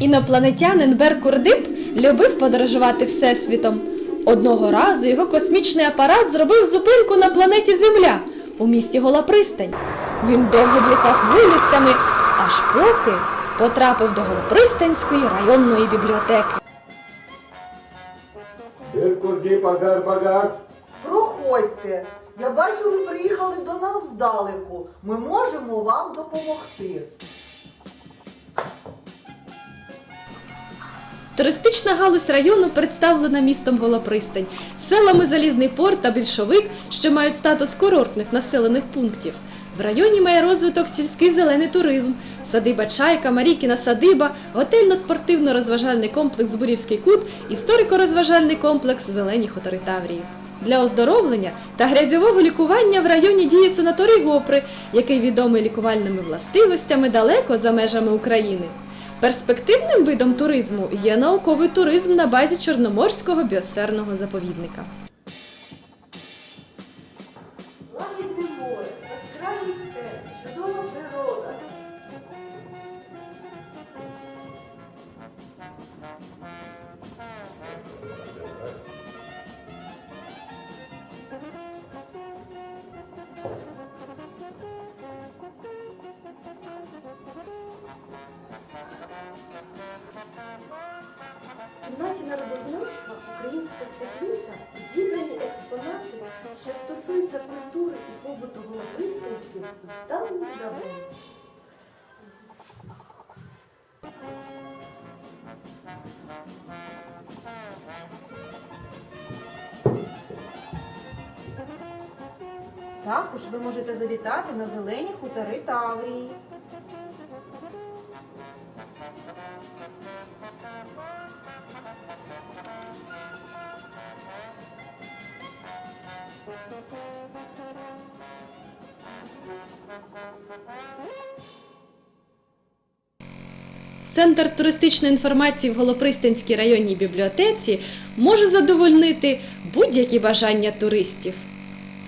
Інопланетянин Беркурдип любив подорожувати всесвітом. Одного разу його космічний апарат зробив зупинку на планеті Земля у місті Голопристань. Він довго блукав вулицями, аж поки потрапив до Голопристанської районної бібліотеки. Беркурді багар багар. Проходьте. Я бачу, ви приїхали до нас здалеку. Ми можемо вам допомогти. Туристична галузь району представлена містом Голопристань, селами Залізний порт та Більшовик, що мають статус курортних населених пунктів. В районі має розвиток сільський зелений туризм, садиба Чайка, Марікіна садиба, готельно-спортивно-розважальний комплекс Бурівський кут, історико-розважальний комплекс Зелені хутори Таврії. Для оздоровлення та грязьового лікування в районі діє санаторій Гопри, який відомий лікувальними властивостями далеко за межами України. Перспективним видом туризму є науковий туризм на базі Чорноморського біосферного заповідника. Кімнаті народознавства Українська світлиця зібрані експонати, що стосуються культури і побуту голопристанців з давніх давен. Також ви можете завітати на зелені хутори Таврії. Центр туристичної інформації в Голопристанській районній бібліотеці може задовольнити будь-які бажання туристів.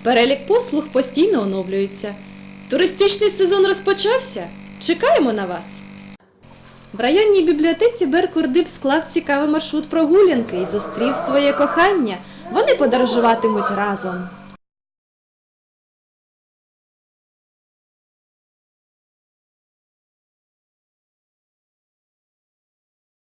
Перелік послуг постійно оновлюється. Туристичний сезон розпочався. Чекаємо на вас! В районній бібліотеці Беркурдип склав цікавий маршрут прогулянки і зустрів своє кохання. Вони подорожуватимуть разом.